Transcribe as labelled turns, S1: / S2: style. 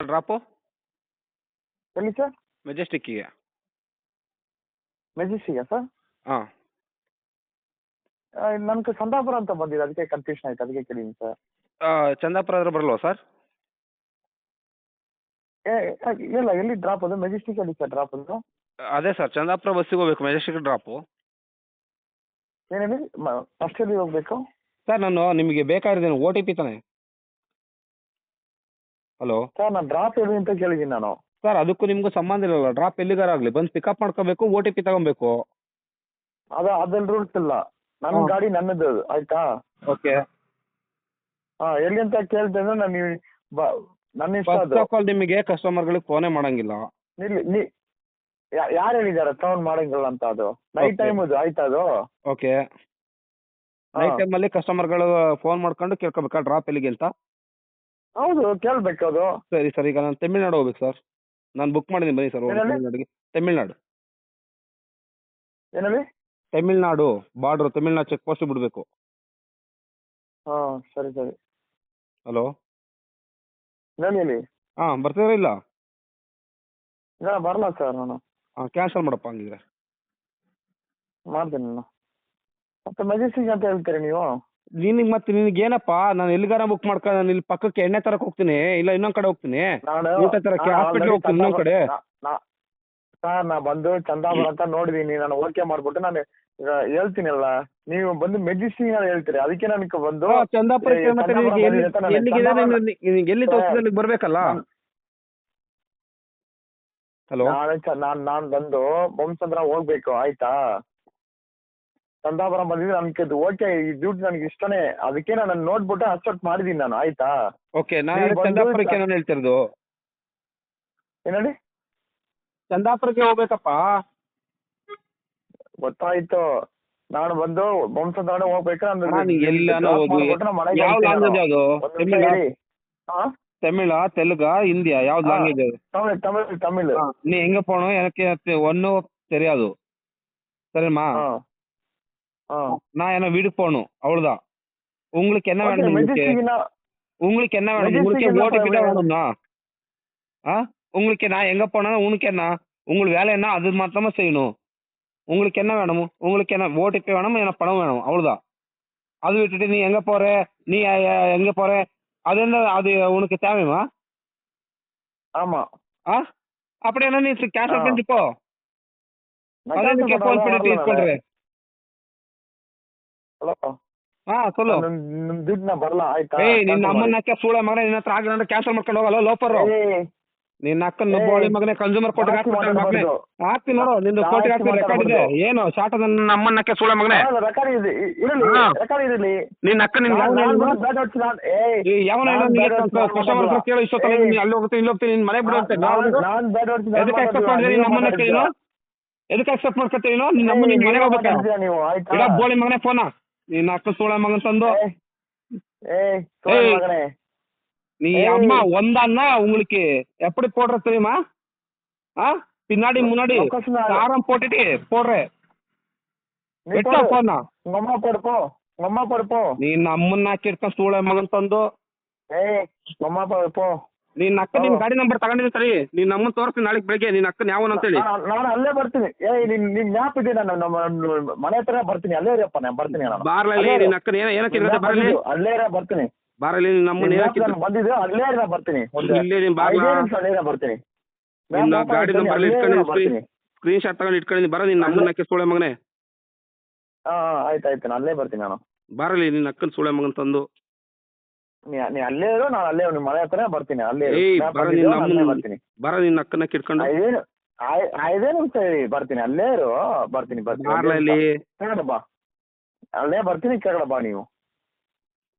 S1: Drop
S2: ಎಲ್ಲಿ sir?
S1: ಮೆಜೆಸ್ಟಿಕ್ಕಿಗೆ
S2: ಮೆಜೆಸ್ಟಿಕ್ಗೆ sir?
S1: ಹಾಂ.
S2: ನನಗೆ ಸಂದಾಪುರ ಅಂತ ಬಂದಿದೆ ಅದಕ್ಕೆ ಕನ್ಫ್ಯೂಷನ್ ಆಯ್ತು ಅದಕ್ಕೆ ಕೇಳಿದ್ದೀನಿ ಸರ್.
S1: ಚಂದಾಪುರ ಆದ್ರೆ ಬರಲ್ವಾ ಸರ್?
S2: ಏ ಏ, ಇಲ್ಲ ಎಲ್ಲಿ ಡ್ರಾಪ್ ಅದು? ಮೆಜೆಸ್ಟಿಕ್ ಅಲ್ಲಿ ಸರ್ ಡ್ರಾಪ್ ಅದು?
S1: ಅದೇ ಸರ್ ಚಂದಾಪುರ ಬಸ್ಸಿಗೆ ಹೋಗ್ಬೇಕು ಮೆಜೆಸ್ಟಿಕ್ ಡ್ರಾಪು
S2: ಏನೇನು? ಫಸ್ಟ್ ಎಲ್ಲಿ ಹೋಗ್ಬೇಕು?
S1: ಸರ್ ನಾನು ನಿಮಗೆ ಬೇಕಾಗಿರೋದೇನು ಓ ಟಿ ಪಿ ತಾನೆ? ಹಲೋ
S2: ಸರ್ ನಾನು ಡ್ರಾಪ್ ಎಲ್ಲಿ ಅಂತ ಕೇಳಿದ್ದೀನಿ ನಾನು.
S1: ಸರ್ ಅದಕ್ಕೂ ನಿಮಗೂ ಸಂಬಂಧ ಇರಲ್ಲ ಡ್ರಾಪ್ ಎಲ್ಲಿಗಾರ ಆಗಲಿ? ಬಂದು ಪಿಕಪ್ ಮಾಡ್ಕೋಬೇಕು ಓ ಟಿ ಪಿ ತಗೊಬೇಕು.
S2: ಅದ ಅದ್ರಲ್ಲಿ ರೂಲ್ಸ್ ಇಲ್ಲ. ನನ್ನ ಗಾಡಿ ನನ್ನದು ಅದು, ಆಯ್ತಾ?
S1: ಓಕೆ
S2: ಹಾಂ ಎಲ್ಲಿ ಅಂತ ಕೇಳ್ತೇನೆ ನಾನು ನೀವು ಬ ನನ್ನ ಇಷ್ಟ
S1: ಫಸ್ಟ್
S2: ಅದು.
S1: ಆಫ್ ಆಲ್ ನಿಮಗೆ ಕಸ್ಟಮರ್ಗಳಿಗೆ ಫೋನೇ ಮಾಡಂಗಿಲ್ಲ.
S2: ನಿಲ್ಲಿ ನೀ ಯಾರು ಹೇಳಿದ್ದಾರೆ ಸೌಂಡ್ ಮಾಡಂಗಿಲ್ಲ ಅಂತ ಅದು. Night
S1: Okay.
S2: ಟೈಮ್ ಅದು ಆಯ್ತಾ ಅದು?
S1: ಓಕೆ. ನೈಟ್ ಟೈಮಲ್ಲಿ ಕಸ್ಟಮರ್ಗಳು ಫೋನ್ ಮಾಡ್ಕೊಂಡು ಕೇಳ್ಕೊಬೇಕಾ? ಡ್ರಾಪ್ ಎಲ್ಲಿಗೆ ಅಂತ?
S2: ಹೌದು ಕೇಳ್ಬೇಕು ಅದು.
S1: ಸರಿ ಸರ್ ಈಗ ನಾನು ತಮಿಳ್ನಾಡು ಹೋಗ್ಬೇಕು ಸರ್. ನಾನು ಬುಕ್ ಮಾಡಿದ್ದೀನಿ ಬನ್ನಿ ಸರ್? ತಮಿಳ್ನಾಡಿಗೆ. ತಮಿಳ್ನಾಡು.
S2: ಏನಲ್ಲಿ?
S1: Tamil Nadu border Tamil Nadu check post ಬಿಡಬೇಕು.
S2: ಹಾಂ ಸರಿ ಸರಿ.
S1: ಹಲೋ
S2: ಹೇಳಿ?
S1: ಹಾಂ ಬರ್ತೀರಾ ಇಲ್ಲ?
S2: ಇಲ್ಲ ಬರಲ್ಲ ಸರ್ ನಾನು.
S1: ಹಾಂ ಕ್ಯಾನ್ಸಲ್ ಮಾಡಪ್ಪ ಹಂಗಿದ್ರೆ.
S2: ಮಾಡ್ತೀನಿ ನಾನು. ಮತ್ತೆ ಮೆಜೆಸ್ಟಿಕ್ ಅಂತ ಹೇಳ್ತೀರಿ ನೀವು?
S1: ನಿನಗೆ ಮತ್ತೆ ನಿನಗೆ ಏನಪ್ಪ ನಾನು ಎಲ್ಲಿಗಾರ ಬುಕ್ ಮಾಡ್ಕ ನಾನು ಇಲ್ಲಿ ಪಕ್ಕಕ್ಕೆ ಎಣ್ಣೆ ತರಕ್ಕೆ ಹೋಗ್ತೀನಿ ಇಲ್ಲ ಇನ್ನೊಂದ್ ಕಡೆ ಹೋಗ್ತೀನಿ.
S2: ನಾನು
S1: ಊಟ ತರಕ್ಕೆ ಹಾಸ್ಪಿಟ್ಲ್ ಹೋಗ್ತೀನಿ ಇನ್ನೊಂದ್ ಕಡೆ.
S2: ಸರ್ ನಾ ಬಂದು ಚಂದಾಪುರ ಅಂತ ನೋಡಿದೀನಿ ನಾನು ಓಕೆ ಮಾಡ್ಬಿಟ್ಟು ನಾನು ಈಗ ಹೇಳ್ತೀನಲ್ಲ ನೀವು ಬಂದು ಮೆಡಿಸಿನ್ ಹೇಳ್ತೀರಿ? ಅದಕ್ಕೆ ನನಗೆ ಬಂದು
S1: ಮತ್ತೆ
S2: ಚಂದಾಪುರ
S1: ನಿನಗೆ ಎಲ್ಲಿ ಎಲ್ಲಿಗಿದೆ ನಿನಗೆ ಎಲ್ಲಿ ತೋರಿಸಿದ್ರೆ ಅಲ್ಲಿಗೆ ಬರಬೇಕಲ್ಲ? ಹಲೋ
S2: ನಾನ್ ನಾನ್ ಬಂದು ಬೊಮ್ಮಸಂದ್ರ ಹೋಗ್ಬೇಕು ಆಯ್ತಾ? ಚಂದಾಪುರ ಬಂದಿದ್ರೆ ನನ್ಗೆ ಓಕೆ ಈ ಡ್ಯೂಟಿ ನನಗೆ ಇಷ್ಟನೇ ಅದಕ್ಕೆ ನಾನು ನೋಡ್ಬಿಟ್ಟು ಅಕ್ಸೆಪ್ಟ್ ಮಾಡಿದೀನಿ ನಾನು ಆಯ್ತಾ
S1: ಓಕೆ ನಾನು
S2: ನೀವು ಬಂದು
S1: ಚಂದಾಪುರಕ್ಕೆ ನಾನು ಹೇಳ್ತಿರೋದು
S2: ಏನೇಳಿ
S1: ಚಂದಾಪುರಕ್ಕೆ ಹೋಗ್ಬೇಕಪ್ಪ
S2: ಗೊತ್ತಾಯ್ತು ನಾನು ಬಂದು ಬೊಮ್ಮಸಂದ್ರ ಹೋಗ್ಬೇಕು
S1: ನಾನು ಎಲ್ಲಾನ ಹೋಗು ಯಾವ ಲ್ಯಾಂಗ್ವೇಜ್ ಯಾವುದು ತಮಿಳ
S2: ಹಾ
S1: ತಮಿಳ ತೆಲುಗ ಹಿಂದಿಯಾ ಯಾವ್ದು
S2: ಹಾ.
S1: ಲ್ಯಾಂಗ್ವೇಜ್ ಅದು
S2: ತಮಿಳ್ ತಮಿಳ್ ತಮಿಳ್
S1: நீ எங்க போகணும் எனக்கு அது ஒன்றும் தெரியாது சரிம்மா
S2: ಹಾ ಹಾ
S1: நான் என்ன வீடு போகணும். அவ்வளவுதான். உங்களுக்கு என்ன வேணும் உங்களுக்கு? என்ன வேணும்? உங்களுக்கு ஓடிபி தான் வேணும்னா ஆ உங்களுக்கு நான் எங்க போனாலும் உனக்கு என்ன? உங்களுக்கு வேலை என்ன? அது மாத்திரமா செய்யணும். உங்களுக்கு என்ன வேணுமோ? உங்களுக்கு என்ன ஓடிபி வேணுமோ? என்ன பணம் வேணும். அவ்வளவுதான். அது விட்டுட்டு நீ எங்க போற? நீ எங்க போற? அது என்ன அது உனக்கு தேவையுமா
S2: ஆமா.
S1: ஆ? அப்படியே நீ
S2: கேஷ்
S1: பண்ணிட்டு போ. அதான் ஃபோன் பண்ணி
S2: யூஸ்
S1: பண்றேன்
S2: ಹಲೋ
S1: ಹಾ சொல்லு
S2: ನಿಮ್ ನಿಮ್ ದುಡ್ಡು ನಾ ಬರಲ್ಲ ಆಯ್ತಾ
S1: ಏಯ್ ನಿನ್ನ
S2: cancel
S1: ಅಮ್ಮನ
S2: ಮಾಡಿ.
S1: ಅಕ್ಕ ಸೂಳೆ ಮಗನೇ ನಿನ್ನ ಹತ್ರ ಆಗಲ್ಲ ಕ್ಯಾನ್ಸಲ್ ಮಾಡ್ಕೊಂಡು ಹೋಗಲ್ಲ ಲೋಪರ್
S2: ಏಯ್,
S1: ನಿನ್ನ ಅಕ್ಕನ
S2: ಏಯ್,
S1: ಬೋಳಿ ಮಗನೇ ಕನ್ಸ್ಯೂಮರ್ ಕೋರ್ಟ್
S2: ಜಾಸ್ತಿ
S1: ಹಾಕ್ಬಿಟ್ಟಾನೆ ಮಗನೇ
S2: ಮಾತಾಡ್ಬಾರ್ದು.
S1: ಹಾಕ್ತೀನಿ ನೋಡು ನಿಂದು
S2: ಜಾಸ್ತಿ
S1: ಕೋರ್ಟ್ ಹಾಕ್ತೀನಿ ರೆಕಾರ್ಡ್ ಇದೆ
S2: ಮಾತಾಡ್ಬಾರ್ದು.
S1: ಏನು ಶಾಟದ ನನ್ನ ಅಮ್ಮನ ಅಕ್ಕ ಸೂಳೆ ಮಗನೇ
S2: ಹೌದು, record ಇದೆ ಇ- ಇರಲಿ
S1: ಹಾ.
S2: ರೆಕಾರ್ಡ್ ಇರಲಿ
S1: ನಿನ್ನ ಅಕ್ಕ ನಿನ್ಗೆ
S2: ನಾನ್-
S1: ಯಾವ
S2: ನಾನ್ ಬಂದು ಬ್ಯಾಟ್ ಹೊಡ್ಸಿ ನಾನ್- ಏಯ್,
S1: ಯಾವನ
S2: ನಾನ್ ಬ್ಯಾಟ್ ಹೊಡ್ಸಿ ನಾನ್
S1: ಕಸ್ಟಮರ್ ಹತ್ರ
S2: ಮಾತಾಡಲ್ಲ.
S1: ಕೇಳು ಇಷ್ಟೊತ್ತಲ್ಲ
S2: ಏಯ್,
S1: ನೀನು ಅಲ್ಲಿ ಹೋಗ್ತೀನಿ ಇಲ್ಲಿ ಹೋಗ್ತೀನಿ ನಿನ್ನ ಮನೆ ಬಿಡು ಅಂತ
S2: ನಾನ್-
S1: ನಾವು
S2: ನಾನ್ ಬ್ಯಾಟ್ ಹೊಡ್ಸಿ ನಾನ್
S1: ಎದಕ್ಕೆ ಅಕ್ಸೆಪ್ಟ್
S2: ಮಾತಾಡ್ತೀನಿ,
S1: ಮಾಡಿದ್ರೆ
S2: ನೀವು
S1: ನಿನ್ನ ಅಮ್ಮನ ಅಕ್ಕ ನೀನು
S2: ಮಾತಾಡ್ತೀರಾ?
S1: ಎದಕ್ಕೆ ಅಕ್ಸೆಪ್ಟ್ ಮಾಡ್ಕೊತೀವಿ ನೀನು ನಿನ್ನ ಅಮ್ಮ
S2: ಏಯ್,
S1: ನಿನ್ನ ಮನೆಗೆ
S2: ನೀವು
S1: ಹೋಗ್ಬೇಕಾ
S2: ಮಾತಾಡ್ತೀರಾ ನೀವು ಆಯ್ತಾ
S1: ಇಡ ಬೋಳಿ ಮಗನೇ ಫೋನ நீ ನಾಲ್ಕು ಸೋಳ ಮಗನ್ ತಂದು. நீ அம்மா வந்தான்னா உங்களுக்கு எப்படி போடுற தெரியுமா ஆ பின்னாடி முன்னாடி காரம் போட்டுட்டு
S2: போடுற
S1: வெட்டா போனா
S2: அம்மா படுப்போ அம்மா
S1: படுப்போ நீ நம்ம கேட்க சூழ
S2: மகன் தந்தோ ஏய் அம்மா படுப்போ
S1: ನಿನ್ನ ಅಕ್ಕ ನಿನ್ ಗಾಡಿ ನಂಬರ್ ತಗೊಂಡಿದ್ದೀನಿ ಸರಿ. ನಿನ್ನ ನಮ್ಮನ್ ತೋರಿಸ್ತೀನಿ ನಾಳೆ ಬೆಳಿಗ್ಗೆ ನಿನ್ನ ಅಕ್ಕನ ಯಾವನ್ ಅಂತ
S2: ಹೇಳಿ ನಾನು ಅಲ್ಲೇ ಬರ್ತೀನಿ. ಏ ನಿನ್ ನಿನ್ ಮ್ಯಾಪ್ ಇದೆ ನಾನು ನಮ್ಮ ನಮ್ಮ ಮನೆ ಹತ್ರ ಬರ್ತೀನಿ. ಅಲ್ಲೇ ಇರಪ್ಪ ನಾನು ಬರ್ತೀನಿ ನಾನು
S1: ಬಾರ್ಲಲ್ಲಿ
S2: ಅಲ್ಲೇ ಇರು.
S1: ನಿನ್ನ ಅಕ್ಕನ ಏನ ಏನಕ್ಕೆ
S2: ನಿನ್
S1: ಇರುತ್ತೆ
S2: ಬಂದಿದ್ದು, ಅಲ್ಲೇ ಇರ ಬರ್ತೀನಿ.
S1: ಬಾರಲಿ ನಿನ್ನ
S2: ನಿನ್ ಜ್ಞಾಪ
S1: ಏನಕ್ಕೆ
S2: ನಾನು ಬಂದಿದ್ದು ಅಲ್ಲೇ ಇರ ಬರ್ತೀನಿ. ಇಲ್ಲಿ
S1: ಇಲ್ಲೇ ನಿನ್ ಬಾಗ್ಲ
S2: ಐದೇ ನಿಮಿಷ ಅಲ್ಲೇ ಇರ ಬರ್ತೀನಿ.
S1: ನಿನ್ನ ಗಾಡಿ
S2: ಇಟ್ಕೊಂಡು
S1: ನಂಬರ್
S2: ಅಲ್ಲೇ ಇರ
S1: ಇಟ್ಕೊಂಡು
S2: ಬರ್ತೀನಿ.
S1: ಸ್ಕ್ರೀನ್ ಶಾಟ್ ತಗೊಂಡು ಇಟ್ಕೊಂಡಿದ್ದೀನಿ ಬರ ನಿನ್ನ ಅಮ್ಮನ ಅಕ್ಕ ಸೂಳೆ ಮಗನೇ.
S2: ಆ ಹಾ, ಆಯ್ತು ಆಯ್ತು. ನಾನು ಅಲ್ಲೇ ಬರ್ತೀನಿ ನಾನು
S1: ಬಾರಲಿ ನಿನ್ನ ಅಕ್ಕನ ಸೂಳೆ ಮಗನ ತಂದು.
S2: ನೀ ನೀ ಅಲ್ಲೇ ಇರು ನಾನು ಅಲ್ಲೇ ನಿಮ್ಮ ಮನೆ ಹತ್ರನೇ ಬರ್ತೀನಿ ಅಲ್ಲೇ ಇರು.
S1: ಏಯ್, ಬರ
S2: ಬಂದಿದ್ದು,
S1: ನಿನ್ನ
S2: ನಾನು ಅಲ್ಲೇ
S1: ಅಮ್ಮನ-
S2: ಬರ್ತೀನಿ.
S1: ಬರ ನಿನ್ನ ಅಕ್ಕನ ಕಿಟ್ಕೊಂಡು
S2: ಐದೇನು ಐ- ಐದೇ ನಿಮಿಷ ಇರಿ, ಬರ್ತೀನಿ ಅಲ್ಲೇ ಇರು ಬರ್ತೀನಿ ಬರ್ತೀನಿ
S1: ಬಾರ್ಲಲ್ಲಿ.
S2: ಕೆಳಗಡೆ ಬಾ. ಅಲ್ಲೇ ಬರ್ತೀನಿ ಕೆಳಗಡೆ ಬಾ ನೀವು.